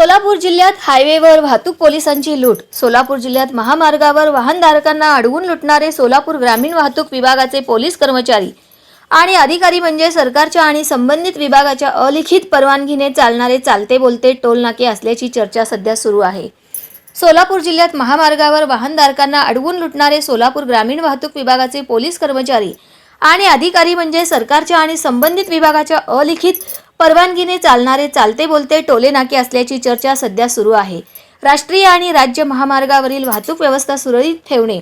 सोलापूर जिल्ह्यात हायवेवर वाहतूक पोलिसांची लूट. सोलापूर जिल्ह्यात महामार्गावर वाहनधारकांना अडवून लुटणारे सोलापूर ग्रामीण वाहतूक विभागाचे पोलीस कर्मचारी आणि अधिकारी म्हणजे सरकारच्या आणि संबंधित विभागाच्या अलिखित परवानगीने चालणारे चालते बोलते टोलनाके असल्याची चर्चा सध्या सुरू आहे. सोलापूर जिल्ह्यात महामार्गावर वाहनधारकांना अडवून लुटणारे सोलापूर ग्रामीण वाहतूक विभागाचे पोलीस कर्मचारी आणि अधिकारी म्हणजे सरकारच्या आणि संबंधित विभागाच्या अलिखित परवानगीने चालणारे चालते बोलते टोले नाके असल्याची चर्चा सध्या सुरू आहे. राष्ट्रीय आणि राज्य महामार्गावरील वाहतूक व्यवस्था सुरळीत ठेवणे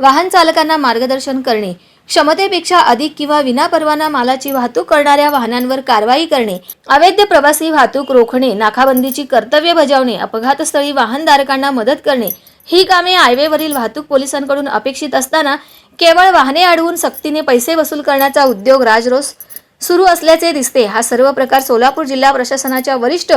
वाहन चालकांना मार्गदर्शन करणे क्षमतेपेक्षा अधिक किंवा विनापरवाना मालाची वाहतूक करणाऱ्या वाहनांवर कारवाई करणे अवैध प्रवासी वाहतूक रोखणे नाकाबंदीची कर्तव्य बजावणे अपघातस्थळी वाहनधारकांना मदत करणे ही कामे हायवेवरील वाहतूक पोलिसांकडून अपेक्षित असताना केवळ वाहने अडवून सक्तीने पैसे वसूल करण्याचा उद्योग राजरोस सुरू असल्याचे दिसते. हा सर्व प्रकार सोलापूर जिल्हा प्रशासनाच्या वरिष्ठ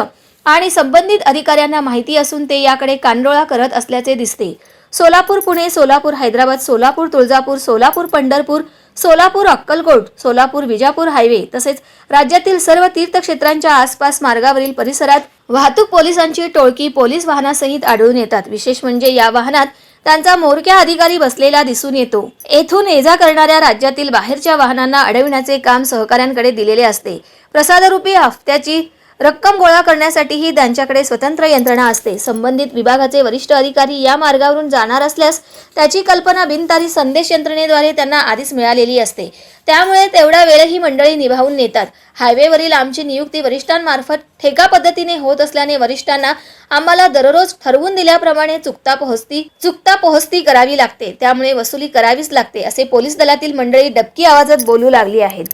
आणि संबंधित अधिकाऱ्यांना माहिती असून ते याकडे कांडोळा करत असल्याचे दिसते. सोलापूर पुणे सोलापूर हैदराबाद सोलापूर तुळजापूर सोलापूर पंढरपूर सोलापूर अक्कलकोट सोलापूर विजापूर हायवे तसेच राज्यातील सर्व तीर्थक्षेत्रांच्या आसपास मार्गावरील परिसरात वाहतूक पोलिसांची टोळकी पोलीस वाहनासहित आढळून येतात. विशेष म्हणजे या वाहनात त्यांचा मोरक्या अधिकारी बसलेला दिसून येतो. येथून ये जा करणाऱ्या राज्यातील बाहेरच्या वाहनांना अडविण्याचे काम सहकाऱ्यांकडे दिलेले असते. प्रसादरूपी हफ्त्याची रक्कम गोळा करण्यासाठीही त्यांच्याकडे स्वतंत्र यंत्रणा असते. संबंधित विभागाचे वरिष्ठ अधिकारी या मार्गावरून जाणार असल्यास त्याची कल्पना बिनतारी संदेश यंत्रणेद्वारे त्यांना आधीच मिळालेली असते. त्यामुळे तेवढा वेळ ही मंडळी निभावून नेतात. हायवेवरील आमची नियुक्ती वरिष्ठांमार्फत ठेका पद्धतीने होत असल्याने वरिष्ठांना आम्हाला दररोज ठरवून दिल्याप्रमाणे चुकता पोहोचती चुकता पोहोचती करावी लागते. त्यामुळे वसुली करावीच लागते असे पोलीस दलातील मंडळी डबकी आवाजात बोलू लागली आहेत.